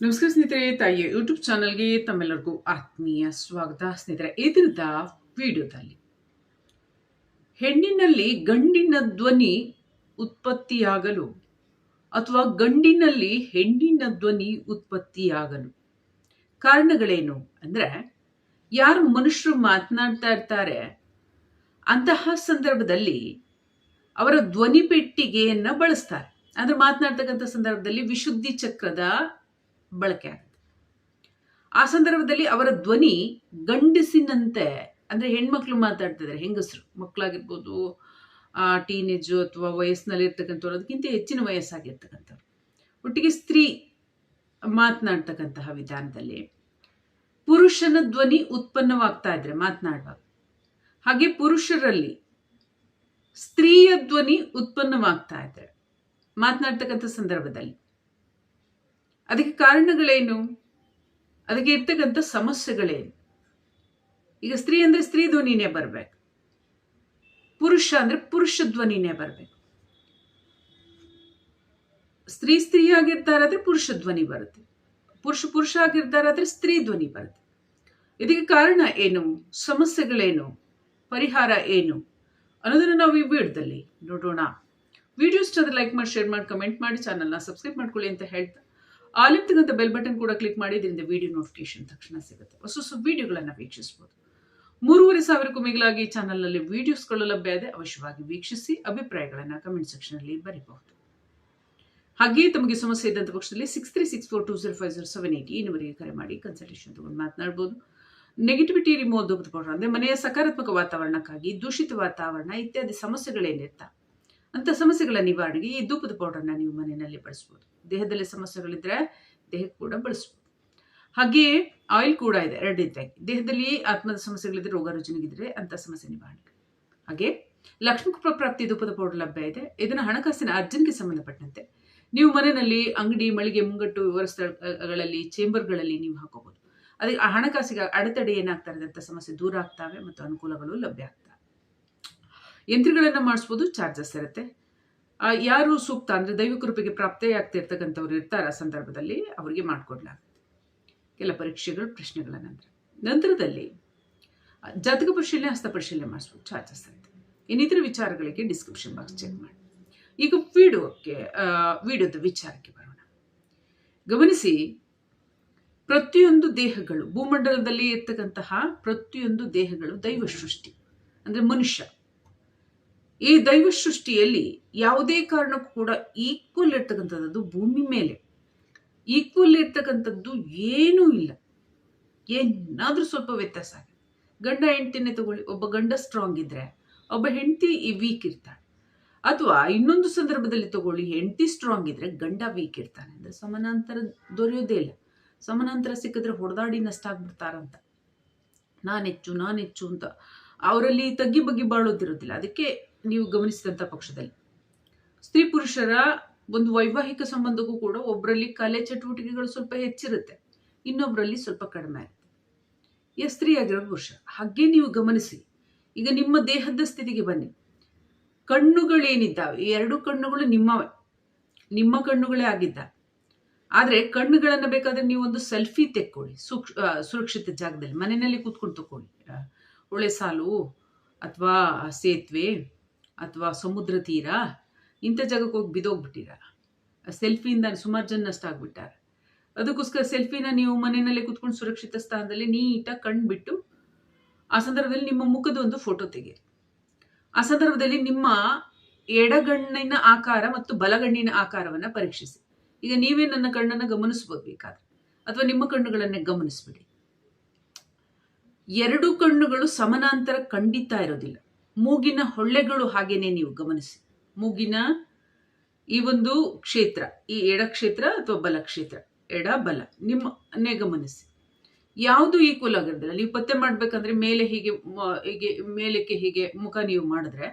ನಮಸ್ಕಾರ ಸ್ನೇಹಿತರೆ, ತಾಯಿಯ ಯೂಟ್ಯೂಬ್ ಚಾನಲ್ಗೆ ತಮ್ಮೆಲ್ಲರಿಗೂ ಆತ್ಮೀಯ ಸ್ವಾಗತ. ಸ್ನೇಹಿತರೆ ಎದುರಿದ ವಿಡಿಯೋದಲ್ಲಿ. ಹೆಣ್ಣಿನಲ್ಲಿ ಗಂಡಿನ ಧ್ವನಿ ಉತ್ಪತ್ತಿಯಾಗಲು ಅಥವಾ ಗಂಡಿನಲ್ಲಿ ಹೆಣ್ಣಿನ ಧ್ವನಿ ಉತ್ಪತ್ತಿಯಾಗಲು ಕಾರಣಗಳೇನು ಅಂದರೆ, ಯಾರು ಮನುಷ್ಯರು ಮಾತನಾಡ್ತಾ ಇರ್ತಾರೆ, ಅಂತಹ ಸಂದರ್ಭದಲ್ಲಿ ಅವರ ಧ್ವನಿ ಪೆಟ್ಟಿಗೆಯನ್ನು ಬಳಸ್ತಾರೆ. ಅಂದ್ರೆ ಮಾತನಾಡ್ತಕ್ಕಂಥ ಸಂದರ್ಭದಲ್ಲಿ ವಿಶುದ್ಧಿ ಚಕ್ರದ ಬಳಕೆ ಆಗುತ್ತೆ. ಆ ಸಂದರ್ಭದಲ್ಲಿ ಅವರ ಧ್ವನಿ ಗಂಡಸಿನಂತೆ, ಅಂದ್ರೆ ಹೆಣ್ಮಕ್ಳು ಮಾತಾಡ್ತಿದ್ದಾರೆ, ಹೆಂಗಸರು ಮಕ್ಕಳಾಗಿರ್ಬೋದು ಟೀನೇಜು ಅಥವಾ ವಯಸ್ಸಿನಲ್ಲಿ ಇರ್ತಕ್ಕಂಥವ್ರು ಅದಕ್ಕಿಂತ ಹೆಚ್ಚಿನ ವಯಸ್ಸಾಗಿರ್ತಕ್ಕಂಥವ್ರು. ಒಟ್ಟಿಗೆ ಸ್ತ್ರೀ ಮಾತನಾಡ್ತಕ್ಕಂತಹ ವಿಧಾನದಲ್ಲಿ ಪುರುಷನ ಧ್ವನಿ ಉತ್ಪನ್ನವಾಗ್ತಾ ಇದ್ರೆ ಮಾತನಾಡುವಾಗ. ಹಾಗೆ ಪುರುಷರಲ್ಲಿ ಸ್ತ್ರೀಯ ಧ್ವನಿ ಉತ್ಪನ್ನವಾಗ್ತಾ ಇದ್ರೆ ಮಾತನಾಡ್ತಕ್ಕಂಥ ಸಂದರ್ಭದಲ್ಲಿ ಅದಕ್ಕೆ ಕಾರಣಗಳೇನು? ಅದಕ್ಕೆ ಇರ್ತಕ್ಕಂಥ ಸಮಸ್ಯೆಗಳೇನು? ಈಗ ಸ್ತ್ರೀ ಅಂದರೆ ಸ್ತ್ರೀ ಧ್ವನಿನೇ ಬರಬೇಕು. ಪುರುಷ ಅಂದರೆ ಪುರುಷ ಧ್ವನಿನೇ ಬರಬೇಕು. ಸ್ತ್ರೀ ಸ್ತ್ರೀ ಆಗಿರ್ತಾರಾದ್ರೆ ಪುರುಷ ಧ್ವನಿ ಬರುತ್ತೆ. ಪುರುಷ ಪುರುಷ ಆಗಿರ್ತಾರಾದ್ರೆ ಸ್ತ್ರೀ ಧ್ವನಿ ಬರುತ್ತೆ. ಇದಕ್ಕೆ ಕಾರಣ ಏನು? ಸಮಸ್ಯೆಗಳೇನು? ಪರಿಹಾರ ಏನು? ಅನ್ನೋದನ್ನು ನಾವು ಈ ವಿಡಿಯೋದಲ್ಲಿ ನೋಡೋಣ. ವಿಡಿಯೋ ಇಷ್ಟ ಲೈಕ್ ಮಾಡಿ ಶೇರ್ ಮಾಡಿ ಕಮೆಂಟ್ ಮಾಡಿ ಚಾನಲ್ನ ಸಬ್ಸ್ಕ್ರೈಬ್ ಮಾಡ್ಕೊಳ್ಳಿ ಅಂತ ಹೇಳ್ತಾ ಆಲಿರ್ತಕ್ಕಂಥ ಬೆಲ್ ಬಟನ್ ಕೂಡ ಕ್ಲಿಕ್ ಮಾಡಿ ಇದರಿಂದ ವಿಡಿಯೋ ನೋಟಿಫಿಕೇಶನ್ ತಕ್ಷಣ ಸಿಗುತ್ತೆ. ಹೊಸ ಹೊಸ ವಿಡಿಯೋಗಳನ್ನು ವೀಕ್ಷಿಸಬಹುದು ಮೂರುವರೆ ಸಾವಿರಕ್ಕೂ ಮಿಗಿಲಾಗಿ ಚಾನಲ್ನಲ್ಲಿ ವಿಡಿಯೋಸ್ಗಳು ಲಭ್ಯ ಇದೆ. ಅವಶ್ಯವಾಗಿ ವೀಕ್ಷಿಸಿ ಅಭಿಪ್ರಾಯಗಳನ್ನು ಕಮೆಂಟ್ ಸೆಕ್ಷನಲ್ಲಿ ಬರೀಬಹುದು. ಹಾಗೆಯೇ ತಮಗೆ ಸಮಸ್ಯೆ ಇದ್ದಂಥ ಪಕ್ಷದಲ್ಲಿ six three six four two zero five zero seven eight ಈ ನಂಬರಿಗೆ ಕರೆ ಮಾಡಿ ಕನ್ಸಲ್ಟೇಷನ್ ತಗೊಂಡು ಮಾತನಾಡ್ಬೋದು. ನೆಗೆಟಿವಿಟಿ ಪೌಡರ್ ಅಂದರೆ ಮನೆಯ ಸಕಾರಾತ್ಮಕ ವಾತಾವರಣಕ್ಕಾಗಿ ದೂಷಿತ ವಾತಾವರಣ ಇತ್ಯಾದಿ ಸಮಸ್ಯೆಗಳೇನಿರ್ತಾ ಅಂತ ಸಮಸ್ಯೆಗಳ ನಿವಾರಣೆಗೆ ಈ ಧೂಪದ ಪೌಡರ್ನ ನೀವು ಮನೆಯಲ್ಲಿ ಬಳಸ್ಬೋದು. ದೇಹದಲ್ಲಿ ಸಮಸ್ಯೆಗಳಿದ್ರೆ ದೇಹಕ್ಕೆ ಕೂಡ ಬಳಸ್ಬೋದು. ಹಾಗೆಯೇ ಆಯಿಲ್ ಕೂಡ ಇದೆ ಎರಡು ರೀತಿಯಾಗಿ ದೇಹದಲ್ಲಿ ಆತ್ಮದ ಸಮಸ್ಯೆಗಳಿದ್ರೆ ರೋಗ ರುಜಿನಗಿದ್ರೆ ಅಂತ ಸಮಸ್ಯೆ ನಿವಾರಣೆ ಹಾಗೆ ಲಕ್ಷ್ಮೀ ಕೃಪಾ ಪ್ರಾಪ್ತಿ ಧೂಪದ ಪೌಡರ್ ಲಭ್ಯ ಇದೆ. ಇದನ್ನು ಹಣಕಾಸಿನ ಅರ್ಜನ್ಗೆ ಸಂಬಂಧಪಟ್ಟಂತೆ ನೀವು ಮನೆಯಲ್ಲಿ ಅಂಗಡಿ, ಮಳಿಗೆ, ಮುಂಗಟ್ಟು ವಿವರ ಚೇಂಬರ್ಗಳಲ್ಲಿ ನೀವು ಹಾಕೋಬಹುದು ಅದಕ್ಕೆ ಆ ಹಣಕಾಸಿಗೆ ಅಡೆತಡೆ ಏನಾಗ್ತಾ ಇರೋದಂಥ ಸಮಸ್ಯೆ ದೂರ ಆಗ್ತವೆ ಮತ್ತು ಅನುಕೂಲಗಳು ಲಭ್ಯ ಆಗ್ತವೆ. ಯಂತ್ರಗಳನ್ನು ಮಾಡಿಸ್ಬೋದು ಚಾರ್ಜಸ್ ಇರುತ್ತೆ. ಯಾರು ಸೂಕ್ತ ಅಂದರೆ ದೈವಕೃಪೆಗೆ ಪ್ರಾಪ್ತಿಯಾಗ್ತಿರ್ತಕ್ಕಂಥವ್ರು ಇರ್ತಾರೆ ಆ ಸಂದರ್ಭದಲ್ಲಿ ಅವರಿಗೆ ಮಾಡಿಕೊಡ್ಲಾಗುತ್ತೆ. ಕೆಲ ಪರೀಕ್ಷೆಗಳು, ಪ್ರಶ್ನೆಗಳ ನಂತರ. ನಂತರದಲ್ಲಿ ಜಾತಕ ಪರಿಶೀಲನೆ, ಹಸ್ತ ಪರಿಶೀಲನೆ ಮಾಡಿಸ್ಬೋದು, ಚಾರ್ಜಸ್ ಇರುತ್ತೆ. ಇನ್ನಿತರ ವಿಚಾರಗಳಿಗೆ ಡಿಸ್ಕ್ರಿಪ್ಷನ್ ಬಾಕ್ಸ್ ಚೆಕ್ ಮಾಡಿ. ಈಗ ವಿಡಿಯೋಕ್ಕೆ ವಿಡಿಯೋದ ವಿಚಾರಕ್ಕೆ ಬರೋಣ. ಗಮನಿಸಿ, ಪ್ರತಿಯೊಂದು ದೇಹಗಳು ಭೂಮಂಡಲದಲ್ಲಿ ಇರ್ತಕ್ಕಂತಹ ಪ್ರತಿಯೊಂದು ದೇಹಗಳು ದೈವ ಸೃಷ್ಟಿ, ಅಂದರೆ ಮನುಷ್ಯ. ಈ ದೈವ ಸೃಷ್ಟಿಯಲ್ಲಿ ಯಾವುದೇ ಕಾರಣಕ್ಕೂ ಕೂಡ ಈಕ್ವಲ್ ಇರ್ತಕ್ಕಂಥದ್ದು ಭೂಮಿ ಮೇಲೆ. ಈಕ್ವಲ್ ಇರ್ತಕ್ಕಂಥದ್ದು ಏನೂ ಇಲ್ಲ. ಏನಾದರೂ ಸ್ವಲ್ಪ ವ್ಯತ್ಯಾಸ ಆಗಿದೆ. ಗಂಡ ಹೆಂಡ್ತಿನೇ ತಗೊಳ್ಳಿ, ಒಬ್ಬ ಗಂಡ ಸ್ಟ್ರಾಂಗ್ ಇದ್ರೆ, ಒಬ್ಬ ಹೆಂಡತಿ ವೀಕ್ ಇರ್ತಾಳೆ. ಅಥವಾ ಇನ್ನೊಂದು ಸಂದರ್ಭದಲ್ಲಿ ತಗೊಳ್ಳಿ, ಹೆಂಡತಿ ಸ್ಟ್ರಾಂಗ್ ಇದ್ರೆ ಗಂಡ ವೀಕ್ ಇರ್ತಾನೆ. ಅಂದ್ರೆ ಸಮಾನಾಂತರ ದೊರೆಯೋದೇ ಇಲ್ಲ. ಸಮಾನಾಂತರ ಸಿಕ್ಕಿದ್ರೆ ಹೊಡೆದಾಡಿ ನಷ್ಟ ಆಗ್ಬಿಡ್ತಾರಂತ. ನಾನೆಚ್ಚು ನಾನೆಚ್ಚು ಅಂತ. ಅವರಲ್ಲಿ ತಗ್ಗಿ ಬಗ್ಗಿ ಬಾಳೋದಿರೋದಿಲ್ಲ. ಅದಕ್ಕೆ ನೀವು ಗಮನಿಸಿದಂಥ ಪಕ್ಷದಲ್ಲಿ. ಸ್ತ್ರೀ ಪುರುಷರ ಒಂದು ವೈವಾಹಿಕ ಸಂಬಂಧಕ್ಕೂ ಕೂಡ ಒಬ್ಬರಲ್ಲಿ ಕಲೆ ಚಟುವಟಿಕೆಗಳು ಸ್ವಲ್ಪ ಹೆಚ್ಚಿರುತ್ತೆ ಇನ್ನೊಬ್ಬರಲ್ಲಿ ಸ್ವಲ್ಪ ಕಡಿಮೆ ಆಗುತ್ತೆ. ಈ ಸ್ತ್ರೀ ಆಗಿರೋ ಪುರುಷ, ಹಾಗೆ ನೀವು ಗಮನಿಸಿ. ಈಗ ನಿಮ್ಮ ದೇಹದ ಸ್ಥಿತಿಗೆ ಬನ್ನಿ. ಕಣ್ಣುಗಳೇನಿದ್ದಾವೆ? ಎರಡು ಕಣ್ಣುಗಳು ನಿಮ್ಮವೇ. ನಿಮ್ಮ ಕಣ್ಣುಗಳೇ ಆಗಿದ್ದ. ಆದರೆ ಕಣ್ಣುಗಳನ್ನು ಬೇಕಾದ್ರೆ ನೀವು ಒಂದು ಸೆಲ್ಫಿ ತೆಕ್ಕೊಳ್ಳಿ, ಸೂಕ್ಷ ಸುರಕ್ಷಿತ ಜಾಗದಲ್ಲಿ, ಮನೆಯಲ್ಲಿ ಕೂತ್ಕೊಂಡು ತಗೊಳ್ಳಿ ಒಳ್ಳೆ ಸಾಲು ಅಥವಾ ಸೇತುವೆ. ಅಥವಾ ಸಮುದ್ರ ತೀರ, ಇಂಥ ಜಾಗಕ್ಕೆ ಹೋಗಿ ಬಿದೋಗ್ಬಿಟ್ಟಿರ ಸೆಲ್ಫಿಯಿಂದ ಸುಮಾರು ಜನ ನಷ್ಟ ಆಗ್ಬಿಟ್ಟಾರೆ. ಅದಕ್ಕೋಸ್ಕರ ಸೆಲ್ಫಿನ ನೀವು ಮನೆಯಲ್ಲೇ ಕುತ್ಕೊಂಡು ಸುರಕ್ಷಿತ ಸ್ಥಾನದಲ್ಲಿ ನೀಟಾಗಿ ಕಣ್ಬಿಟ್ಟು ಆ ಸಂದರ್ಭದಲ್ಲಿ ನಿಮ್ಮ ಮುಖದ ಒಂದು ಫೋಟೋ ತೆಗೀರಿ ಆ ಸಂದರ್ಭದಲ್ಲಿ ನಿಮ್ಮ ಎಡಗಣ್ಣಿನ ಆಕಾರ ಮತ್ತು ಬಲಗಣ್ಣಿನ ಆಕಾರವನ್ನು ಪರೀಕ್ಷಿಸಿ. ಈಗ ನೀವೇ ನನ್ನ ಕಣ್ಣನ್ನು ಗಮನಿಸ್ಬೋದು ಅಥವಾ ನಿಮ್ಮ ಕಣ್ಣುಗಳನ್ನೇ ಗಮನಿಸ್ಬಿಡಿ. ಎರಡು ಕಣ್ಣುಗಳು ಸಮಾನಾಂತರ ಖಂಡಿತ ಇರೋದಿಲ್ಲ. ಮೂಗಿನ ಹೊಳ್ಳೆಗಳು ಹಾಗೇನೆ ನೀವು ಗಮನಿಸಿ. ಮೂಗಿನ ಈ ಒಂದು ಕ್ಷೇತ್ರ, ಈ ಎಡ ಕ್ಷೇತ್ರ ಅಥವಾ ಬಲ ಕ್ಷೇತ್ರ ಎಡ ಬಲ ನಿಮ್ಮನ್ನೇ ಗಮನಿಸಿ. ಯಾವುದು ಈಕ್ವಲ್ ಆಗಿರೋದಿಲ್ಲ. ನೀವು ಪತ್ತೆ ಮಾಡ್ಬೇಕಂದ್ರೆ ಮೇಲೆ ಹೀಗೆ ಹೀಗೆ, ಮೇಲಕ್ಕೆ ಹೀಗೆ ಮುಖ ನೀವು ಮಾಡಿದ್ರೆ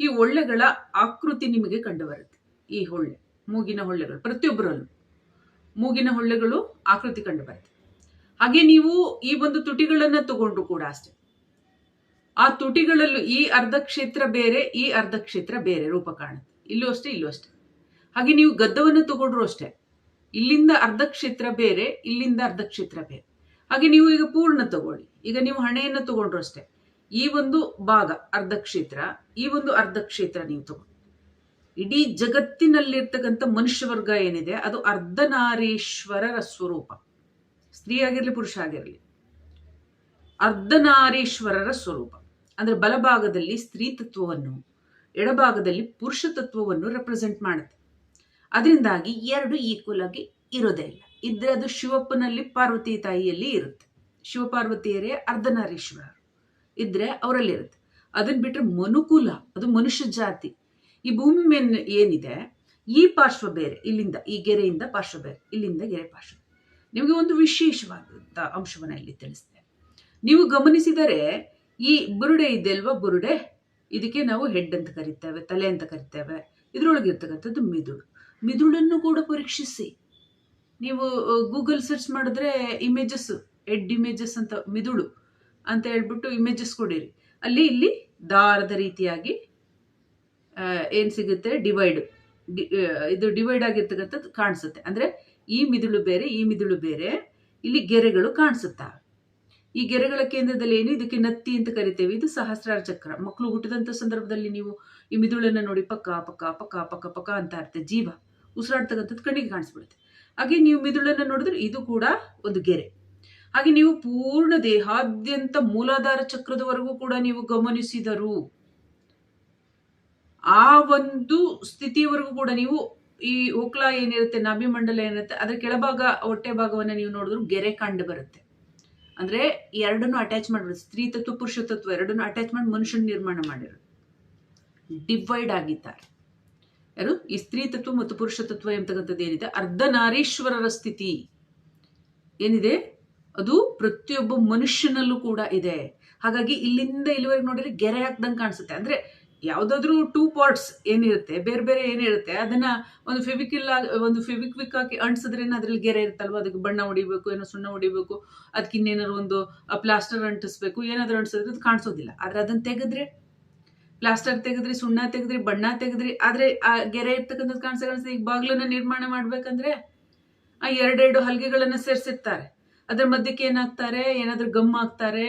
ಈ ಒಳ್ಳೆಗಳ ಆಕೃತಿ ನಿಮಗೆ ಕಂಡು ಬರುತ್ತೆ ಈ ಹೊಳ್ಳೆ, ಮೂಗಿನ ಹೊಳ್ಳೆಗಳು, ಪ್ರತಿಯೊಬ್ಬರಲ್ಲೂ ಮೂಗಿನ ಹೊಳ್ಳೆಗಳು ಆಕೃತಿ ಕಂಡು ಬರುತ್ತೆ ಹಾಗೆ ನೀವು ಈ ಒಂದು ತುಟಿಗಳನ್ನ ತಗೊಂಡ್ರು ಕೂಡ ಅಷ್ಟೇ. ಆ ತುಟಿಗಳಲ್ಲೂ ಈ ಅರ್ಧ ಕ್ಷೇತ್ರ ಬೇರೆ, ಈ ಅರ್ಧ ಕ್ಷೇತ್ರ ಬೇರೆ ರೂಪ ಕಾಣುತ್ತೆ. ಇಲ್ಲೂ ಅಷ್ಟೇ ಇಲ್ಲೂ ಅಷ್ಟೇ. ಹಾಗೆ ನೀವು ಗದ್ದವನ್ನು ತಗೊಂಡ್ರು ಅಷ್ಟೇ. ಇಲ್ಲಿಂದ ಅರ್ಧ ಕ್ಷೇತ್ರ ಬೇರೆ, ಇಲ್ಲಿಂದ ಅರ್ಧ ಕ್ಷೇತ್ರ ಬೇರೆ. ಹಾಗೆ ನೀವು ಈಗ ಪೂರ್ಣ ತಗೊಳ್ಳಿ. ಈಗ ನೀವು ಹಣೆಯನ್ನು ತಗೊಂಡ್ರು ಅಷ್ಟೇ. ಈ ಒಂದು ಭಾಗ ಅರ್ಧ ಕ್ಷೇತ್ರ, ಈ ಒಂದು ಅರ್ಧ ಕ್ಷೇತ್ರ ನೀವು ತಗೊಂಡು ಇಡೀ ಜಗತ್ತಿನಲ್ಲಿರ್ತಕ್ಕಂಥ ಮನುಷ್ಯ ವರ್ಗ ಏನಿದೆ, ಅದು ಅರ್ಧನಾರೀಶ್ವರರ ಸ್ವರೂಪ. ಸ್ತ್ರೀ ಆಗಿರಲಿ, ಪುರುಷ ಆಗಿರಲಿ. ಅರ್ಧನಾರೀಶ್ವರರ ಸ್ವರೂಪ. ಅಂದ್ರೆ ಬಲಭಾಗದಲ್ಲಿ ಸ್ತ್ರೀ ತತ್ವವನ್ನು, ಎಡಭಾಗದಲ್ಲಿ ಪುರುಷ ತತ್ವವನ್ನು ರೆಪ್ರೆಸೆಂಟ್ ಮಾಡುತ್ತೆ. ಅದರಿಂದಾಗಿ ಎರಡು ಈಕ್ವಲ್ ಆಗಿ ಇರೋದೇ ಇಲ್ಲ. ಇದ್ರೆ ಅದು ಶಿವಪ್ಪನಲ್ಲಿ ಪಾರ್ವತಿ ತಾಯಿಯಲ್ಲಿ ಇರುತ್ತೆ. ಶಿವಪಾರ್ವತಿಯರೇ ಅರ್ಧನಾರೀಶ್ವರರು. ಇದ್ರೆ ಅವರಲ್ಲಿ ಇರುತ್ತೆ ಅದನ್ನ ಬಿಟ್ಟರೆ ಮನುಕುಲ, ಅದು ಮನುಷ್ಯ ಜಾತಿ. ಈ ಭೂಮಿ ಮೇಲೆ ಏನಿದೆ? ಈ ಪಾರ್ಶ್ವ ಬೇರೆ, ಇಲ್ಲಿಂದ, ಈ ಗೆರೆಯಿಂದ ಪಾರ್ಶ್ವ ಬೇರೆ, ಇಲ್ಲಿಂದ ಗೆರೆ ಪಾರ್ಶ್ವ ನಿಮಗೆ ಒಂದು ವಿಶೇಷವಾದಂಥ ಅಂಶವನ್ನು ಇಲ್ಲಿ ತಿಳಿಸ್ತೇನೆ. ನೀವು ಗಮನಿಸಿದರೆ ಈ ಬುರುಡೆ ಇದೆಯಲ್ವ ಬುರುಡೆ? ಇದಕ್ಕೆ ನಾವು ಹೆಡ್ ಅಂತ ಕರಿತೇವೆ, ತಲೆ ಅಂತ ಕರಿತೇವೆ. ಇದ್ರೊಳಗಿರ್ತಕ್ಕಂಥದ್ದು ಮಿದುಳು. ಮಿದುಳನ್ನು ಕೂಡ ಪರೀಕ್ಷಿಸಿ. ನೀವು ಗೂಗಲ್ ಸರ್ಚ್ ಮಾಡಿದ್ರೆ ಇಮೇಜಸ್ ಹೆಡ್ ಇಮೇಜಸ್ ಅಂತ ಮಿದುಳು ಅಂತ ಹೇಳ್ಬಿಟ್ಟು ಇಮೇಜಸ್ ಕೊಡಿರಿ ಅಲ್ಲಿ, ಇಲ್ಲಿ ದಾರದ ರೀತಿಯಾಗಿ ಏನು ಸಿಗುತ್ತೆ? ಡಿವೈಡ್ ಇದು ಡಿವೈಡ್ ಆಗಿರ್ತಕ್ಕಂಥದ್ದು ಕಾಣಿಸುತ್ತೆ. ಅಂದರೆ ಈ ಮಿದುಳು ಬೇರೆ, ಈ ಮಿದುಳು ಬೇರೆ, ಇಲ್ಲಿ ಗೆರೆಗಳು ಕಾಣಿಸುತ್ತವೆ ಈ ಗೆರೆಗಳ ಕೇಂದ್ರದಲ್ಲಿ ಏನು? ಇದಕ್ಕೆ ನತ್ತಿ ಅಂತ ಕರಿತೇವೆ. ಇದು ಸಹಸ್ರಾರ ಚಕ್ರ. ಮಕ್ಕಳು ಹುಟ್ಟಿದಂಥ ಸಂದರ್ಭದಲ್ಲಿ ನೀವು ಈ ಮಿದುಳನ್ನು ನೋಡಿ ಪಕ್ಕ ಪಕ್ಕ ಪಕ್ಕ ಪಕ್ಕ ಪಕ್ಕ ಅಂತ ಅರ್ಥ. ಜೀವ ಉಸಿರಾಡ್ತಕ್ಕಂಥದ್ದು ಕಣ್ಣಿಗೆ ಕಾಣಿಸ್ಬಿಡುತ್ತೆ. ಹಾಗೆ ನೀವು ಮಿದುಳನ್ನು ನೋಡಿದ್ರೆ ಇದು ಕೂಡ ಒಂದು ಗೆರೆ. ಹಾಗೆ ನೀವು ಪೂರ್ಣ ದೇಹಾದ್ಯಂತ ಮೂಲಾಧಾರ ಚಕ್ರದವರೆಗೂ ಕೂಡ ನೀವು ಗಮನಿಸಿದರು ಆ ಒಂದು ಸ್ಥಿತಿಯವರೆಗೂ ಕೂಡ ನೀವು ಈ ಓಕ್ಲಾ ಏನಿರುತ್ತೆ, ನಾಭಿಮಂಡಲ ಏನಿರುತ್ತೆ, ಅದರ ಕೆಳಭಾಗ ಹೊಟ್ಟೆ ಭಾಗವನ್ನು ನೀವು ನೋಡಿದ್ರು ಗೆರೆ ಕಂಡು ಬರುತ್ತೆ. ಅಂದ್ರೆ ಎರಡನ್ನು ಅಟ್ಯಾಚ್ ಮಾಡಿರೋದು ಸ್ತ್ರೀ ತತ್ವ ಪುರುಷ ತತ್ವ ಎರಡನ್ನು ಅಟ್ಯಾಚ್ ಮಾಡಿ ಮನುಷ್ಯನ ನಿರ್ಮಾಣ ಮಾಡಿರೋದು. ಡಿವೈಡ್ ಆಗಿದ್ದಾರೆ. ಯಾರು? ಈ ಸ್ತ್ರೀ ತತ್ವ ಮತ್ತು ಪುರುಷ ತತ್ವ ಎಂತಕ್ಕಂಥದ್ದು ಏನಿದೆ? ಅರ್ಧನಾರೀಶ್ವರರ ಸ್ಥಿತಿ. ಏನಿದೆ? ಅದು ಪ್ರತಿಯೊಬ್ಬ ಮನುಷ್ಯನಲ್ಲೂ ಕೂಡ ಇದೆ. ಹಾಗಾಗಿ ಇಲ್ಲಿಂದ ಇಲ್ಲಿವರೆಗೆ ನೋಡಿದ್ರೆ ಗೆರೆ ಹಾಕ್ದಂಗೆ ಕಾಣಿಸುತ್ತೆ. ಅಂದ್ರೆ ಯಾವುದಾದ್ರೂ ಟೂ ಪಾರ್ಟ್ಸ್ ಏನಿರುತ್ತೆ, ಬೇರೆ ಬೇರೆ ಏನಿರುತ್ತೆ, ಅದನ್ನ ಒಂದು ಫೆವಿಕಿಲ್ ಒಂದು ಫೆವಿಕ್ವಿಕ್ ಹಾಕಿ ಅಂಟಿಸಿದ್ರೆ ಅದ್ರಲ್ಲಿ ಗೆರೆ ಇರುತ್ತಲ್ವ? ಅದಕ್ಕೆ ಬಣ್ಣ ಹೊಡಿಬೇಕು, ಏನೋ ಸುಣ್ಣ ಹೊಡಿಬೇಕು, ಅದಕ್ಕೆ ಇನ್ನೇನಾದ್ರು ಒಂದು ಪ್ಲಾಸ್ಟರ್ ಅಂಟಿಸ್ಬೇಕು, ಏನಾದರೂ ಅಂಟಿಸಿದ್ರೆ ಅದು ಕಾಣಿಸೋದಿಲ್ಲ. ಆದ್ರೆ ಅದನ್ನ ತೆಗೆದ್ರೆ ಪ್ಲಾಸ್ಟರ್ ತೆಗೆದ್ರಿ, ಸುಣ್ಣ ತೆಗೆದ್ರಿ, ಬಣ್ಣ ತೆಗೆದ್ರಿ, ಆದ್ರೆ ಆ ಗೆರೆ ಇರ್ತಕ್ಕಂಥದ್ದು ಕಾಣಿಸ ಕಾಣಿಸ್ತದೆ ಈಗ ಬಾಗ್ಲನ್ನ ನಿರ್ಮಾಣ ಮಾಡ್ಬೇಕಂದ್ರೆ ಆ ಎರಡೆರಡು ಹಲ್ಗೆಗಳನ್ನ ಸೇರಿಸಿರ್ತಾರೆ. ಅದ್ರ ಮಧ್ಯಕ್ಕೆ ಏನಾಗ್ತಾರೆ? ಏನಾದರೂ ಗಮ್ ಹಾಕ್ತಾರೆ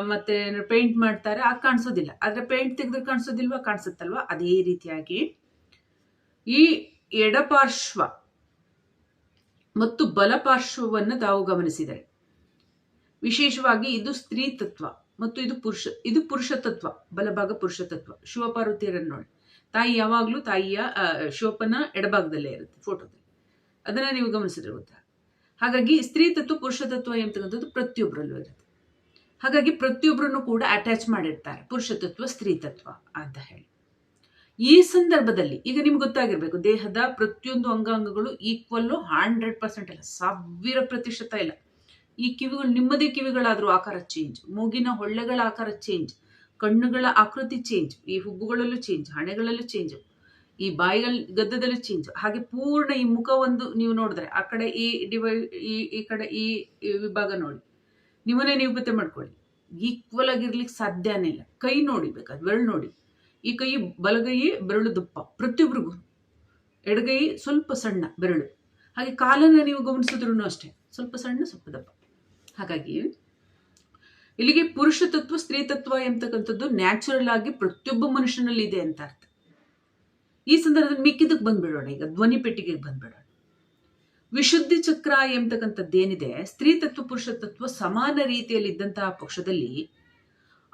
ಮತ್ತೆ ಪೇಂಟ್ ಮಾಡ್ತಾರೆ ಆಗ ಕಾಣಿಸೋದಿಲ್ಲ. ಆದರೆ ಪೇಂಟ್ ತೆಗೆದ್ರೆ ಕಾಣಿಸೋದಿಲ್ವಾ? ಕಾಣಿಸುತ್ತಲ್ವಾ? ಅದೇ ರೀತಿಯಾಗಿ ಈ ಎಡಪಾರ್ಶ್ವ ಮತ್ತು ಬಲಪಾರ್ಶ್ವವನ್ನು ತಾವು ಗಮನಿಸಿದರೆ. ವಿಶೇಷವಾಗಿ ಇದು ಸ್ತ್ರೀ ತತ್ವ ಮತ್ತು ಇದು ಪುರುಷ ಇದು ಪುರುಷ ತತ್ವ, ಬಲಭಾಗ ಪುರುಷ ತತ್ವ. ಶಿವಪಾರ್ವತಿಯರನ್ನು ನೋಡಿ. ತಾಯಿ ಯಾವಾಗಲೂ ತಾಯಿಯ ಶಿವಪ್ಪನ ಎಡಭಾಗದಲ್ಲೇ ಇರುತ್ತೆ ಫೋಟೋದಲ್ಲಿ ಅದನ್ನ ನೀವು ಗಮನಿಸಿದ್ರೆ ಗೊತ್ತಾ? ಹಾಗಾಗಿ ಸ್ತ್ರೀ ತತ್ವ, ಪುರುಷ ತತ್ವ ಎಂತಕ್ಕಂಥದ್ದು ಪ್ರತಿಯೊಬ್ಬರಲ್ಲೂ ಇರುತ್ತೆ. ಹಾಗಾಗಿ ಪ್ರತಿಯೊಬ್ಬರನ್ನು ಕೂಡ ಅಟ್ಯಾಚ್ ಮಾಡಿರ್ತಾರೆ. ಪುರುಷ ತತ್ವ ಸ್ತ್ರೀ ತತ್ವ ಅಂತ ಹೇಳಿ. ಈ ಸಂದರ್ಭದಲ್ಲಿ ಈಗ ನಿಮ್ಗೆ ಗೊತ್ತಾಗಿರ್ಬೇಕು, ದೇಹದ ಪ್ರತಿಯೊಂದು ಅಂಗಾಂಗಗಳು ಈಕ್ವಲ್ಲು ಹಂಡ್ರೆಡ್ ಪರ್ಸೆಂಟ್ ಇಲ್ಲ ಸಾವಿರ ಪ್ರತಿಶತ ಇಲ್ಲ. ಈ ಕಿವಿಗಳು, ನಿಮ್ಮದೇ ಕಿವಿಗಳಾದರೂ ಆಕಾರ ಚೇಂಜ್ ಮೂಗಿನ ಹೊಳ್ಳೆಗಳ ಆಕಾರ ಚೇಂಜ್ ಕಣ್ಣುಗಳ ಆಕೃತಿ ಚೇಂಜ್ ಈ ಹುಬ್ಬುಗಳಲ್ಲೂ ಚೇಂಜ್ ಹಣೆಗಳಲ್ಲೂ ಚೇಂಜ್ ಈ ಬಾಯಿಗಳ ಗದ್ದದಲ್ಲೂ ಚೇಂಜ್ ಹಾಗೆ ಪೂರ್ಣ ಈ ಮುಖ ಒಂದು ನೀವು ನೋಡಿದ್ರೆ, ಆ ಕಡೆ ಈ ಡಿವೈ ಈ ಕಡೆ ಈ ವಿಭಾಗ ನೋಡಿ. ನಿಮ್ಮನ್ನೇ ನೀವು ಪತ್ತೆ ಮಾಡ್ಕೊಳ್ಳಿ. ಈಕ್ವಲ್ ಆಗಿರ್ಲಿಕ್ಕೆ ಸಾಧ್ಯನೇ ಇಲ್ಲ. ಕೈ ನೋಡಿ ಬೇಕಾದ್ರೆ ಬೆರಳು ನೋಡಿ. ಈ ಕೈ ಬಲಗೈ, ಬೆರಳು ದಪ್ಪ. ಪ್ರತಿಯೊಬ್ಬರಿಗೂ ಎಡಗೈ, ಸ್ವಲ್ಪ ಸಣ್ಣ ಬೆರಳು. ಹಾಗೆ ಕಾಲನ್ನು ನೀವು ಗಮನಿಸಿದ್ರು ಅಷ್ಟೇ. ಸ್ವಲ್ಪ ಸಣ್ಣ, ಸ್ವಲ್ಪ ದಪ್ಪ. ಹಾಗಾಗಿ, ಇಲ್ಲಿಗೆ ಪುರುಷ ತತ್ವ, ಸ್ತ್ರೀ ತತ್ವ ಎಂತಕ್ಕಂಥದ್ದು ನ್ಯಾಚುರಲ್ ಆಗಿ ಪ್ರತಿಯೊಬ್ಬ ಮನುಷ್ಯನಲ್ಲಿ ಇದೆ ಅಂತ ಅರ್ಥ. ಈ ಸಂದರ್ಭದಲ್ಲಿ ಮಿಕ್ಕಿದಕ್ಕೆ ಬಂದ್ಬಿಡೋಣ. ಈಗ ಧ್ವನಿ ಪೆಟ್ಟಿಗೆಗೆ ಬಂದ್ಬಿಡೋಣ. ವಿಶುದ್ಧಿ ಚಕ್ರ ಎಂಬತಕ್ಕಂಥದ್ದೇನಿದೆ, ಸ್ತ್ರೀ ತತ್ವ, ಪುರುಷ ತತ್ವ ಸಮಾನ ರೀತಿಯಲ್ಲಿ ಇದ್ದಂತಹ ಪಕ್ಷದಲ್ಲಿ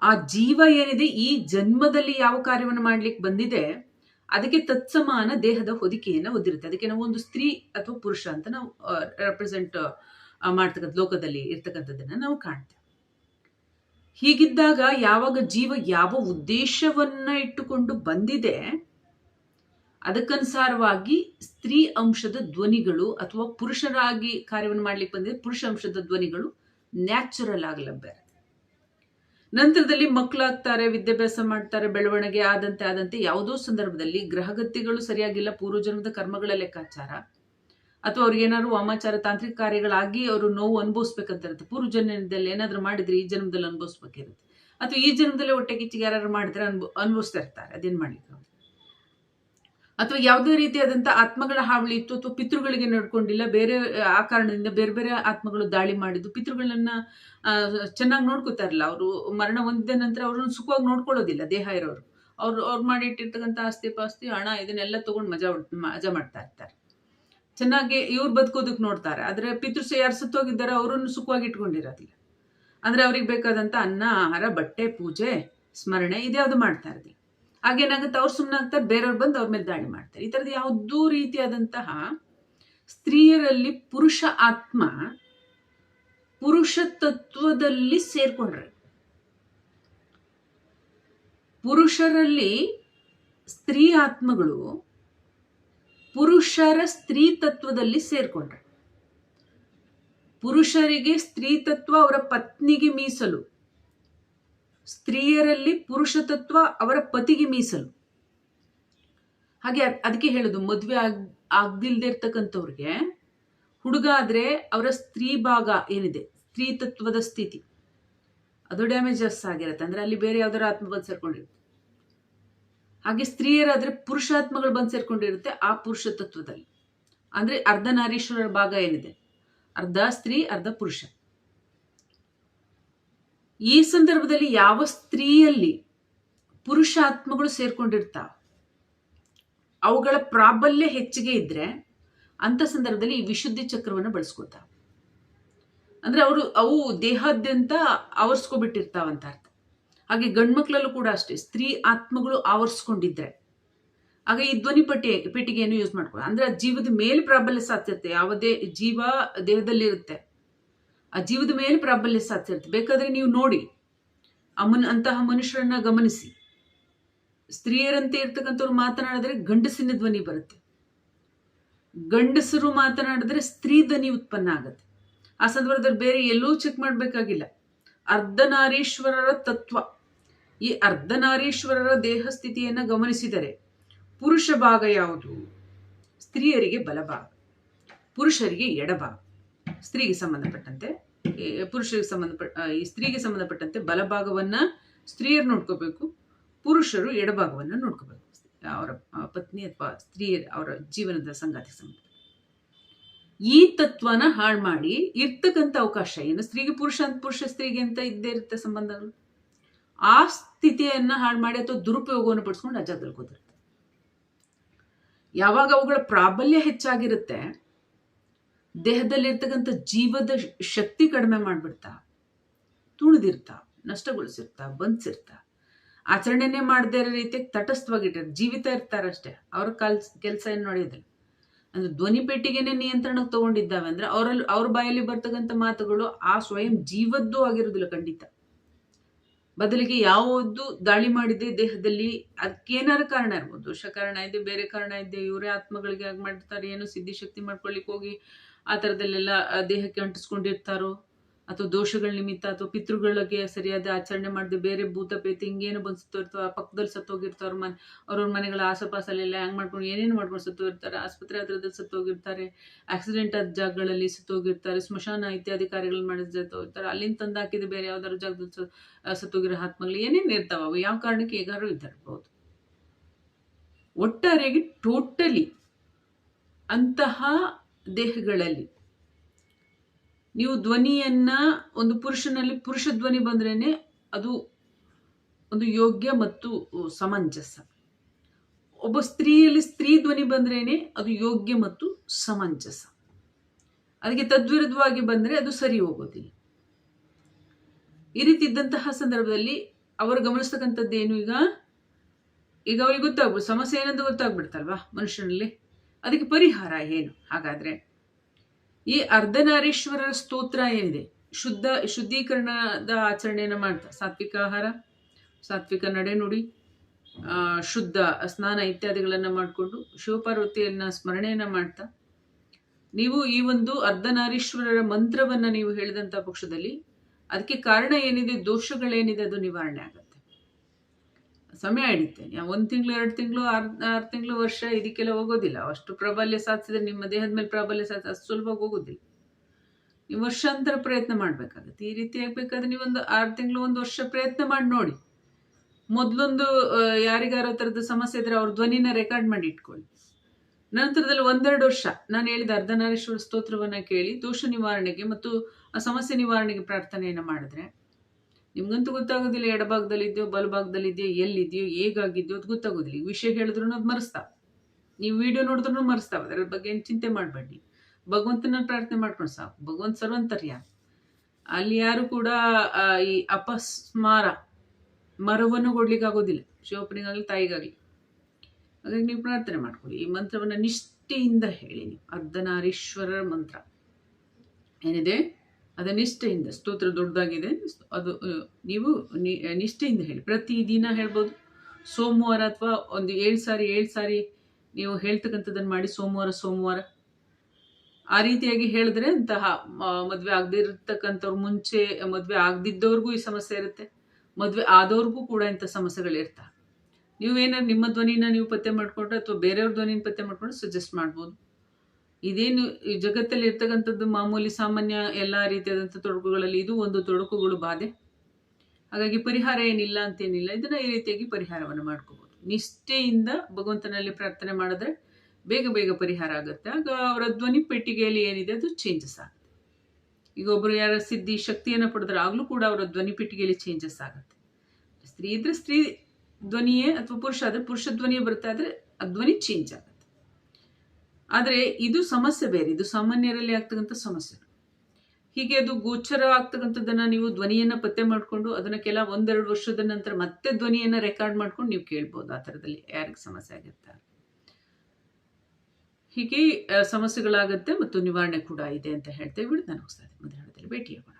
ಆ ಜೀವ ಏನಿದೆ, ಈ ಜನ್ಮದಲ್ಲಿ ಯಾವ ಕಾರ್ಯವನ್ನು ಮಾಡ್ಲಿಕ್ಕೆ ಬಂದಿದೆ, ಅದಕ್ಕೆ ತತ್ಸಮಾನ ದೇಹದ ಹೊದಿಕೆಯನ್ನು ಹೊಂದಿರುತ್ತೆ. ಅದಕ್ಕೆ ನಾವು ಒಂದು ಸ್ತ್ರೀ ಅಥವಾ ಪುರುಷ ಅಂತ ನಾವು ರೆಪ್ರೆಸೆಂಟ್ ಮಾಡ್ತಕ್ಕಂಥ ಲೋಕದಲ್ಲಿ ಇರ್ತಕ್ಕಂಥದ್ದನ್ನ ನಾವು ಕಾಣ್ತೇವೆ. ಹೀಗಿದ್ದಾಗ ಯಾವಾಗ ಜೀವ ಯಾವ ಉದ್ದೇಶವನ್ನ ಇಟ್ಟುಕೊಂಡು ಬಂದಿದೆ ಅದಕ್ಕನುಸಾರವಾಗಿ ಸ್ತ್ರೀ ಅಂಶದ ಧ್ವನಿಗಳು ಅಥವಾ ಪುರುಷರಾಗಿ ಕಾರ್ಯವನ್ನು ಮಾಡ್ಲಿಕ್ಕೆ ಬಂದಿದೆ ಪುರುಷ ಅಂಶದ ಧ್ವನಿಗಳು ನ್ಯಾಚುರಲ್ ಆಗಿ ಲಭ್ಯ. ನಂತರದಲ್ಲಿ ಮಕ್ಕಳಾಗ್ತಾರೆ, ವಿದ್ಯಾಭ್ಯಾಸ ಮಾಡ್ತಾರೆ, ಬೆಳವಣಿಗೆ ಆದಂತೆ ಆದಂತೆ ಯಾವುದೋ ಸಂದರ್ಭದಲ್ಲಿ ಗ್ರಹಗತಿಗಳು ಸರಿಯಾಗಿಲ್ಲ, ಪೂರ್ವಜನ್ಮದ ಕರ್ಮಗಳ ಲೆಕ್ಕಾಚಾರ, ಅಥವಾ ಅವ್ರಿಗೆ ಏನಾದ್ರು ವಾಮಾಚಾರ, ತಾಂತ್ರಿಕ ಕಾರ್ಯಗಳಾಗಿ ಅವರು ನೋವು ಅನುಭವಿಸ್ಬೇಕಂತ ಇರುತ್ತೆ ಪೂರ್ವಜನ್ಮದಲ್ಲಿ ಏನಾದ್ರು ಮಾಡಿದ್ರೆ ಈ ಜನ್ಮದಲ್ಲಿ ಅನುಭವಿಸ್ಬೇಕಿರುತ್ತೆ ಅಥವಾ ಈ ಜನ್ಮದಲ್ಲೇ ಹೊಟ್ಟೆ ಕಿಚ್ಚಿಗೆ ಯಾರು ಮಾಡಿದ್ರೆ ಅನುಭವ ಅನುಭವಿಸ್ತಾ ಇರ್ತಾರೆ ಅದೇನ್ ಆಗುತ್ತೆ? ಅಥವಾ ಯಾವುದೇ ರೀತಿಯಾದಂಥ ಆತ್ಮಗಳ ಹಾವಳಿ ಇತ್ತು ಅಥವಾ ಪಿತೃಗಳಿಗೆ ನಡ್ಕೊಂಡಿಲ್ಲ, ಬೇರೆ, ಆ ಕಾರಣದಿಂದ ಬೇರೆ ಬೇರೆ ಆತ್ಮಗಳು ದಾಳಿ ಮಾಡಿದ್ದು, ಪಿತೃಗಳನ್ನ ಚೆನ್ನಾಗಿ ನೋಡ್ಕೋತಾ ಇರಲ್ಲ ಅವರು, ಮರಣ ಹೊಂದಿದ ನಂತರ ಅವ್ರನ್ನ ಸುಖವಾಗಿ ನೋಡ್ಕೊಳ್ಳೋದಿಲ್ಲ ದೇಹ ಇರೋರು. ಅವ್ರು ಅವ್ರು ಮಾಡಿಟ್ಟಿರ್ತಕ್ಕಂಥ ಆಸ್ತಿ ಪಾಸ್ತಿ, ಹಣ, ಇದನ್ನೆಲ್ಲ ತಗೊಂಡು ಮಜಾ ಮಜಾ ಮಾಡ್ತಾ ಇರ್ತಾರೆ. ಚೆನ್ನಾಗಿ ಇವ್ರು ಬದುಕೋದಕ್ಕೆ ನೋಡ್ತಾರೆ, ಆದರೆ ಪಿತೃ ಯಾರು ಸತ್ತೋಗಿದ್ದಾರೆ ಅವರನ್ನು ಸುಖವಾಗಿ ಇಟ್ಕೊಂಡಿರೋದಿಲ್ಲ. ಅಂದರೆ ಅವ್ರಿಗೆ ಬೇಕಾದಂಥ ಅನ್ನ, ಆಹಾರ, ಬಟ್ಟೆ, ಪೂಜೆ, ಸ್ಮರಣೆ, ಇದ್ಯಾವುದು ಮಾಡ್ತಾ ಇರೋದಿಲ್ಲ ಹಾಗೇನಾಗುತ್ತೆ ಅವ್ರು ಸುಮ್ಮನೆ ಆಗ್ತಾರೆ, ಬೇರೆಯವ್ರು ಬಂದು ಅವ್ರ ಮೇಲೆ ದಾಳಿ ಮಾಡ್ತಾರೆ. ಈ ಥರದ ಯಾವುದೂ ರೀತಿಯಾದಂತಹ ಸ್ತ್ರೀಯರಲ್ಲಿ ಪುರುಷ ಆತ್ಮ, ಪುರುಷ ತತ್ವದಲ್ಲಿ ಸೇರ್ಕೊಂಡ್ರೆ, ಪುರುಷರಲ್ಲಿ ಸ್ತ್ರೀ ಆತ್ಮಗಳು ಪುರುಷರ ಸ್ತ್ರೀ ತತ್ವದಲ್ಲಿ ಸೇರ್ಕೊಂಡ್ರೆ. ಪುರುಷರಿಗೆ ಸ್ತ್ರೀ ತತ್ವ ಅವರ ಪತ್ನಿಗೆ ಮೀಸಲು. ಸ್ತ್ರೀಯರಲ್ಲಿ ಪುರುಷ ತತ್ವ ಅವರ ಪತಿಗೆ ಮೀಸಲು. ಹಾಗೆ ಅದಕ್ಕೆ ಹೇಳೋದು, ಮದುವೆ ಆಗ್, ಆಗ್ದಿಲ್ದೇ ಇರ್ತಕ್ಕಂಥವ್ರಿಗೆ ಹುಡುಗ ಆದ್ರೆ ಅವರ ಸ್ತ್ರೀ ಭಾಗ ಏನಿದೆ? ಸ್ತ್ರೀ ತತ್ವದ ಸ್ಥಿತಿ. ಅದು ಡ್ಯಾಮೇಜಸ್ ಆಗಿರುತ್ತೆ. ಅಂದ್ರೆ ಅಲ್ಲಿ ಬೇರೆ ಯಾವ್ದಾರ ಆತ್ಮ ಬಂದು ಸೇರ್ಕೊಂಡಿರುತ್ತೆ. ಹಾಗೆ ಸ್ತ್ರೀಯರಾದರೆ ಪುರುಷಾತ್ಮಗಳು ಬಂದು ಸೇರ್ಕೊಂಡಿರುತ್ತೆ ಆ ಪುರುಷ ತತ್ವದಲ್ಲಿ. ಅಂದ್ರೆ ಅರ್ಧನಾರೀಶ್ವರರ ಭಾಗ ಏನಿದೆ? ಅರ್ಧ ಸ್ತ್ರೀ, ಅರ್ಧ ಪುರುಷ. ಈ ಸಂದರ್ಭದಲ್ಲಿ ಯಾವ ಸ್ತ್ರೀಯಲ್ಲಿ ಪುರುಷ ಆತ್ಮಗಳು ಸೇರ್ಕೊಂಡಿರ್ತಾವ? ಅವುಗಳ ಪ್ರಾಬಲ್ಯ ಹೆಚ್ಚಿಗೆ ಇದ್ರೆ ಅಂತ ಸಂದರ್ಭದಲ್ಲಿ ಈ ವಿಶುದ್ಧಿ ಚಕ್ರವನ್ನು ಬಳಸ್ಕೊತಾವ ಅಂದ್ರೆ ಅವರು, ಅವು ದೇಹಾದ್ಯಂತ ಆವರಿಸ್ಕೊಬಿಟ್ಟಿರ್ತಾವಂತ ಅರ್ಥ. ಹಾಗೆ ಗಂಡ್ಮಕ್ಳಲ್ಲೂ ಕೂಡ ಅಷ್ಟೇ, ಸ್ತ್ರೀ ಆತ್ಮಗಳು ಆವರಿಸ್ಕೊಂಡಿದ್ರೆ. ಆಗ ಈ ಧ್ವನಿ ಪಟ್ಟಿ, ಪೆಟ್ಟಿಗೆಯನ್ನು ಯೂಸ್ ಮಾಡ್ಕೊಳ್ಳಿ ಅಂದ್ರೆ ಜೀವದ ಮೇಲೆ ಪ್ರಾಬಲ್ಯ ಸಾಧ್ಯತೆ, ಯಾವುದೇ ಜೀವ ದೇಹದಲ್ಲಿರುತ್ತೆ. ಆ ಜೀವದ ಮೇಲೆ ಪ್ರಾಬಲ್ಯ ಸಾಧ್ಯತೆ ಬೇಕಾದ್ರೆ ನೀವು ನೋಡಿ ಅಮನ್ ಅಂತಹ ಮನುಷ್ಯರನ್ನ ಗಮನಿಸಿ. ಸ್ತ್ರೀಯರಂತೆ ಇರ್ತಕ್ಕಂಥವ್ರು ಮಾತನಾಡಿದ್ರೆ ಗಂಡಸಿನ ಧ್ವನಿ ಬರುತ್ತೆ. ಗಂಡಸರು ಮಾತನಾಡಿದ್ರೆ ಸ್ತ್ರೀ ಧ್ವನಿ ಉತ್ಪನ್ನ ಆಗುತ್ತೆ. ಆ ಸಂದರ್ಭದಲ್ಲಿ ಬೇರೆ ಎಲ್ಲೂ ಚೆಕ್ ಮಾಡಬೇಕಾಗಿಲ್ಲ. ಅರ್ಧನಾರೀಶ್ವರರ ತತ್ವ. ಈ ಅರ್ಧನಾರೀಶ್ವರರ ದೇಹ ಸ್ಥಿತಿಯನ್ನು ಗಮನಿಸಿದರೆ ಪುರುಷ ಭಾಗ ಯಾವುದು? ಸ್ತ್ರೀಯರಿಗೆ ಬಲಭಾಗ, ಪುರುಷರಿಗೆ ಎಡಭಾಗ. ಸ್ತ್ರೀಗೆ ಸಂಬಂಧಪಟ್ಟಂತೆ ಪುರುಷರಿಗೆ ಸಂಬಂಧಪಟ್ಟ ಈ ಸ್ತ್ರೀಗೆ ಸಂಬಂಧಪಟ್ಟಂತೆ ಬಲಭಾಗವನ್ನ ಸ್ತ್ರೀಯರು ನೋಡ್ಕೋಬೇಕು, ಪುರುಷರು ಎಡಭಾಗವನ್ನು ನೋಡ್ಕೋಬೇಕು. ಅವರ ಪತ್ನಿ ಅಥವಾ ಸ್ತ್ರೀಯರ, ಅವರ ಜೀವನದ ಸಂಗಾತಿ ಸಂಬಂಧ. ಈ ತತ್ವನ ಹಾಳು ಮಾಡಿ ಇರ್ತಕ್ಕಂಥ ಅವಕಾಶ, ಏನು ಸ್ತ್ರೀಗೆ ಪುರುಷ ಅಂತ, ಪುರುಷ ಸ್ತ್ರೀಗೆ ಅಂತ ಇದ್ದೇ ಇರುತ್ತೆ ಸಂಬಂಧಗಳು. ಆ ಸ್ಥಿತಿಯನ್ನ ಹಾಳು ಮಾಡಿ ಅಥವಾ ದುರುಪಯೋಗವನ್ನು ಪಡಿಸ್ಕೊಂಡು ಆ ಜಾಗದಲ್ಲಿ ಯಾವಾಗ ಅವುಗಳ ಪ್ರಾಬಲ್ಯ ಹೆಚ್ಚಾಗಿರುತ್ತೆ ದೇಹದಲ್ಲಿರ್ತಕ್ಕಂಥ ಜೀವದ ಶಕ್ತಿ ಕಡಿಮೆ ಮಾಡ್ಬಿಡ್ತಾ, ತುಳಿದಿರ್ತಾ, ನಷ್ಟಗೊಳಿಸಿರ್ತಾ ಬಂಧಿಸಿರ್ತಾ ಆಚರಣೆನೇ ಮಾಡದೇ ಇರೋ ರೀತಿಯಾಗಿ ತಟಸ್ಥವಾಗಿಟ್ಟಿರ್ತಾರೆ ಜೀವಿತ ಇರ್ತಾರಷ್ಟೇ. ಅವ್ರ ಕಾಲ್ ಕೆಲಸ ಏನು ನೋಡಿದ್ರೆ ಅಂದ್ರೆ ಧ್ವನಿ ಪೆಟ್ಟಿಗೆನೆ ನಿಯಂತ್ರಣಕ್ಕೆ ತಗೊಂಡಿದ್ದಾವೆ ಅಂದ್ರೆ ಅವರಲ್ಲಿ, ಅವ್ರ ಬಾಯಲ್ಲಿ ಬರ್ತಕ್ಕಂಥ ಮಾತುಗಳು ಆ ಸ್ವಯಂ ಜೀವದ್ದು ಆಗಿರೋದಿಲ್ಲ ಖಂಡಿತ. ಬದಲಿಗೆ ಯಾವುದು ದಾಳಿ ಮಾಡಿದೆ ದೇಹದಲ್ಲಿ ಅದಕ್ಕೇನಾರು ಕಾರಣ ಇರ್ಬೋದು. ದೋಷ ಕಾರಣ ಇದೆ, ಬೇರೆ ಕಾರಣ ಇದೆ. ಇವರೇ ಆತ್ಮಗಳಿಗೆ ಆಗಿ ಮಾಡಿರ್ತಾರೆ. ಏನೋ ಸಿದ್ಧಿಶಕ್ತಿ ಮಾಡ್ಕೊಳ್ಳಿಕ್ಕೆ ಹೋಗಿ ಆ ಥರದಲ್ಲೆಲ್ಲ ದೇಹಕ್ಕೆ ಅಂಟಿಸ್ಕೊಂಡಿರ್ತಾರೋ? ಅಥವಾ ದೋಷಗಳ ನಿಮಿತ್ತ ಅಥವಾ ಪಿತೃಗಳಿಗೆ ಸರಿಯಾದ ಆಚರಣೆ ಮಾಡದೆ ಬೇರೆ ಭೂತ ಪೇತಿ ಹಿಂಗೇನು ಬಂದು ಆ ಪಕ್ಕದಲ್ಲಿ ಸತ್ತೋಗಿರ್ತಾರ ಮನೆ, ಅವ್ರವ್ರ ಮನೆಗಳ ಆಸಪಾಸಲ್ಲೆಲ್ಲ ಹ್ಯಾಂಗ್ ಮಾಡ್ಕೊಂಡು ಏನೇನು ಮಾಡ್ಕೊಂಡು ಸತ್ತೋಗಿರ್ತಾರೆ? ಆಸ್ಪತ್ರೆ ಹತ್ರದಲ್ಲಿ ಸತ್ತೋಗಿರ್ತಾರೆ ಆಕ್ಸಿಡೆಂಟ್ ಆದ ಜಾಗಗಳಲ್ಲಿ ಸತ್ತೋಗಿರ್ತಾರೆ, ಸ್ಮಶಾನ ಇತ್ಯಾದಿ ಕಾರ್ಯಗಳನ್ನ ಮಾಡಿದ ಸತ್ತೋಗಿರ್ತಾರೆ, ಅಲ್ಲಿಂದ ತಂದು ಬೇರೆ ಯಾವ್ದಾದ್ರು ಜಾಗದಲ್ಲಿ ಸತ್ತೋಗಿರೋ ಆತ್ಮಗಳು ಏನೇನು ಇರ್ತಾವ? ಅವು ಯಾವ ಕಾರಣಕ್ಕೆ ಹೇಗಾರು ಇದ್ದಿರ್ಬೋದು ಒಟ್ಟಾರೆಯಾಗಿ ಟೋಟಲಿ ಅಂತಹ ದೇಹಗಳಲ್ಲಿ. ನೀವು ಧ್ವನಿಯನ್ನ ಒಂದು ಪುರುಷನಲ್ಲಿ, ಪುರುಷ ಧ್ವನಿ ಬಂದ್ರೇನೆ ಅದು ಒಂದು ಯೋಗ್ಯ ಮತ್ತು ಸಮಂಜಸ. ಒಬ್ಬ ಸ್ತ್ರೀಯಲ್ಲಿ ಸ್ತ್ರೀ ಧ್ವನಿ ಬಂದ್ರೇನೆ ಅದು ಯೋಗ್ಯ ಮತ್ತು ಸಮಂಜಸ. ಅದಕ್ಕೆ ತದ್ವಿರುದ್ಧವಾಗಿ ಬಂದರೆ ಅದು ಸರಿ ಹೋಗೋದಿಲ್ಲ. ಈ ರೀತಿ ಇದ್ದಂತಹ ಸಂದರ್ಭದಲ್ಲಿ ಅವರು ಗಮನಿಸ್ತಕ್ಕಂಥದ್ದು ಏನು ಈಗ? ಈಗ ಅವ್ರಿಗೆ ಗೊತ್ತಾಗ್ಬೋದು ಸಮಸ್ಯೆ ಏನಂತ ಗೊತ್ತಾಗ್ಬಿಡ್ತಲ್ವಾ ಮನುಷ್ಯನಲ್ಲಿ ಅದಕ್ಕೆ ಪರಿಹಾರ ಏನು? ಹಾಗಾದರೆ ಈ ಅರ್ಧನಾರೀಶ್ವರರ ಸ್ತೋತ್ರ ಏನಿದೆ? ಶುದ್ಧ ಶುದ್ಧೀಕರಣದ ಆಚರಣೆಯನ್ನು ಮಾಡ್ತಾ ಸಾತ್ವಿಕ ಆಹಾರ, ಸಾತ್ವಿಕ ನಡೆನುಡಿ ಶುದ್ಧ ಸ್ನಾನ ಇತ್ಯಾದಿಗಳನ್ನು ಮಾಡಿಕೊಂಡು ಶಿವಪಾರ್ವತಿಯನ್ನು ಸ್ಮರಣೆಯನ್ನು ಮಾಡ್ತಾ, ನೀವು ಈ ಒಂದು ಅರ್ಧನಾರೀಶ್ವರರ ಮಂತ್ರವನ್ನು ನೀವು ಹೇಳಿದಂಥ ಪಕ್ಷದಲ್ಲಿ ಅದಕ್ಕೆ ಕಾರಣ ಏನಿದೆ? ದೋಷಗಳೇನಿದೆ? ಅದು ನಿವಾರಣೆ ಆಗುತ್ತೆ. ಸಮಯ ಹಿಡಿತೆ ಒಂದು ತಿಂಗಳು, ಎರಡು ತಿಂಗಳು, ಆರು ಆರು ತಿಂಗಳು ವರ್ಷ ಇದಕ್ಕೆಲ್ಲ ಹೋಗೋದಿಲ್ಲ. ಅಷ್ಟು ಪ್ರಾಬಲ್ಯ ಸಾಧಿಸಿದ್ರೆ ನಿಮ್ಮ ದೇಹದ ಮೇಲೆ ಪ್ರಾಬಲ್ಯ ಸಾಧಿಸಿ ಅಷ್ಟು ಸುಲಭವಾಗಿ ಹೋಗೋದಿಲ್ಲ. ನೀವು ವರ್ಷಾಂತರ ಪ್ರಯತ್ನ ಮಾಡಬೇಕಾಗುತ್ತೆ. ಈ ರೀತಿ ಆಗಬೇಕಾದ್ರೆ ನೀವೊಂದು ಆರು ತಿಂಗಳು, ಒಂದು ವರ್ಷ ಪ್ರಯತ್ನ ಮಾಡಿ ನೋಡಿ. ಮೊದಲೊಂದು ಯಾರಿಗಾರೋ ಥರದ್ದು ಸಮಸ್ಯೆ ಇದ್ರೆ ಅವ್ರ ಧ್ವನಿನ ರೆಕಾರ್ಡ್ ಮಾಡಿ ಇಟ್ಕೊಳ್ಳಿ. ನಂತರದಲ್ಲಿ ಒಂದೆರಡು ವರ್ಷ. ನಾನು ಹೇಳಿದ ಅರ್ಧನಾರೇಶ್ವರ ಸ್ತೋತ್ರವನ್ನು ಕೇಳಿ ದೋಷ ನಿವಾರಣೆಗೆ ಮತ್ತು ಆ ಸಮಸ್ಯೆ ನಿವಾರಣೆಗೆ ಪ್ರಾರ್ಥನೆಯನ್ನು ಮಾಡಿದ್ರೆ ನಿಮ್ಗಂತೂ ಗೊತ್ತಾಗೋದಿಲ್ಲ, ಎಡಭಾಗದಲ್ಲಿದೆಯೋ, ಬಲಭಾಗದಲ್ಲಿದೆಯೋ, ಎಲ್ಲಿದೆಯೋ, ಹೇಗಾಗಿದೆಯೋ ಅದು ಗೊತ್ತಾಗೋದಿಲ್ಲ. ಈ ವಿಷಯ ಹೇಳಿದ್ರು ಅದು ಮರೆಸ್ತಾ ನೀವು ವಿಡಿಯೋ ನೋಡಿದ್ರು ಮರೆಸ್ತಾವೆ. ಅದರ ಬಗ್ಗೆ ಏನು ಚಿಂತೆ ಮಾಡಬೇಡಿ. ಭಗವಂತನ ಪ್ರಾರ್ಥನೆ ಮಾಡ್ಕೊಂಡು ಸಾಕು. ಭಗವಂತ ಸರ್ವಂತರ್ಯ. ಅಲ್ಲಿ ಯಾರು ಕೂಡ ಈ ಅಪಸ್ಮಾರ ಮರವನ್ನು ಕೊಡ್ಲಿಕ್ಕೆ ಆಗೋದಿಲ್ಲ. ಶಿವಪ್ಪನಿಗಾಗಲಿ, ತಾಯಿಗಾಗಲಿ. ಹಾಗಾಗಿ ನೀವು ಪ್ರಾರ್ಥನೆ ಮಾಡ್ಕೊಳ್ಳಿ. ಈ ಮಂತ್ರವನ್ನು ನಿಷ್ಠೆಯಿಂದ ಹೇಳಿ ನೀವು. ಅರ್ಧನಾರೀಶ್ವರರ ಮಂತ್ರ. ಏನಿದೆ? ಅದ ನಿಷ್ಠೆಯಿಂದ, ಸ್ತೋತ್ರ ದೊಡ್ಡದಾಗಿದೆ. ಅದು ನೀವು ನಿಷ್ಠೆಯಿಂದ ಹೇಳಿ. ಪ್ರತಿದಿನ ಹೇಳ್ಬೋದು. ಸೋಮವಾರ ಅಥವಾ ಒಂದು ಏಳು ಸಾರಿ ಏಳು ಸಾರಿ ನೀವು ಹೇಳ್ತಕ್ಕಂಥದ್ದನ್ನು ಮಾಡಿ, ಸೋಮವಾರ ಸೋಮವಾರ. ಆ ರೀತಿಯಾಗಿ ಹೇಳಿದ್ರೆ ಅಂತಹ ಮದುವೆ ಆಗದೇ ಆಗದಿರ್ತಕ್ಕಂಥವ್ರು ಮುಂಚೆ, ಮದುವೆ ಆಗದಿದ್ದವ್ರಿಗೂ ಈ ಸಮಸ್ಯೆ ಇರುತ್ತೆ. ಮದುವೆ ಆದವ್ರಿಗೂ ಕೂಡ ಇಂಥ ಸಮಸ್ಯೆಗಳಿರ್ತವೆ ನೀವೇನಾದ್ರು ನಿಮ್ಮ ಧ್ವನಿನ ನೀವು ಪತ್ತೆ ಮಾಡಿಕೊಂಡ್ರೆ ಅಥವಾ ಬೇರೆಯವ್ರ ಧ್ವನಿನ ಪತ್ತೆ ಮಾಡ್ಕೊಂಡು ಸಜೆಸ್ಟ್ ಮಾಡ್ಬೋದು. ಇದೇನು ಈ ಜಗತ್ತಲ್ಲಿ ಇರ್ತಕ್ಕಂಥದ್ದು ಮಾಮೂಲಿ ಸಾಮಾನ್ಯ ಎಲ್ಲ ರೀತಿಯಾದಂಥ ತೊಡಕುಗಳಲ್ಲಿ ಇದು ಒಂದು ತೊಡಕುಗಳು ಬಾಧೆ. ಹಾಗಾಗಿ ಪರಿಹಾರ ಏನಿಲ್ಲ ಅಂತೇನಿಲ್ಲ. ಇದನ್ನ ಈ ರೀತಿಯಾಗಿ ಪರಿಹಾರವನ್ನು ಮಾಡ್ಕೋಬಹುದು ನಿಷ್ಠೆಯಿಂದ ಭಗವಂತನಲ್ಲಿ ಪ್ರಾರ್ಥನೆ ಮಾಡಿದ್ರೆ ಬೇಗ ಬೇಗ ಪರಿಹಾರ ಆಗುತ್ತೆ. ಆಗ ಅವರ ಧ್ವನಿ ಪೆಟ್ಟಿಗೆಯಲ್ಲಿ ಏನಿದೆ ಅದು ಚೇಂಜಸ್ ಆಗುತ್ತೆ. ಈಗ ಒಬ್ಬರು ಯಾರ ಸಿದ್ಧಿ ಶಕ್ತಿಯನ್ನು ಪಡೆದ್ರೆ ಆಗಲೂ ಕೂಡ ಅವರ ಧ್ವನಿ ಪೆಟ್ಟಿಗೆಯಲ್ಲಿ ಚೇಂಜಸ್ ಆಗುತ್ತೆ. ಸ್ತ್ರೀ ಇದ್ರೆ ಸ್ತ್ರೀ ಧ್ವನಿಯೇ ಅಥವಾ ಪುರುಷ ಆದರೆ ಪುರುಷ ಧ್ವನಿಯೇ ಬರ್ತಾ ಇದ್ರೆ ಆ ಧ್ವನಿ ಚೇಂಜ್ ಆಗುತ್ತೆ. ಆದರೆ ಇದು ಸಮಸ್ಯೆ ಬೇರೆ, ಇದು ಸಾಮಾನ್ಯರಲ್ಲಿ ಆಗ್ತಕ್ಕಂಥ ಸಮಸ್ಯೆ. ಹೀಗೆ ಅದು ಗೋಚರ ಆಗ್ತಕ್ಕಂಥದ್ದನ್ನು ನೀವು ಧ್ವನಿಯನ್ನು ಪತ್ತೆ ಮಾಡಿಕೊಂಡು ಅದನ್ನು ಕೆಲ ಒಂದೆರಡು ವರ್ಷದ ನಂತರ ಮತ್ತೆ ಧ್ವನಿಯನ್ನು ರೆಕಾರ್ಡ್ ಮಾಡ್ಕೊಂಡು ನೀವು ಕೇಳ್ಬೋದು ಆ ಥರದಲ್ಲಿ ಯಾರಿಗೆ ಸಮಸ್ಯೆ ಆಗುತ್ತೆ ಹೀಗೆ ಸಮಸ್ಯೆಗಳಾಗುತ್ತೆ ಮತ್ತು ನಿವಾರಣೆ ಕೂಡ ಇದೆ ಅಂತ ಹೇಳ್ತೇವೆ ನಾನು ಹೊಸದಾಗಿ ಮುಂದಿನ ಹಂತದಲ್ಲಿ ಭೇಟಿಯಾಗೋಣ.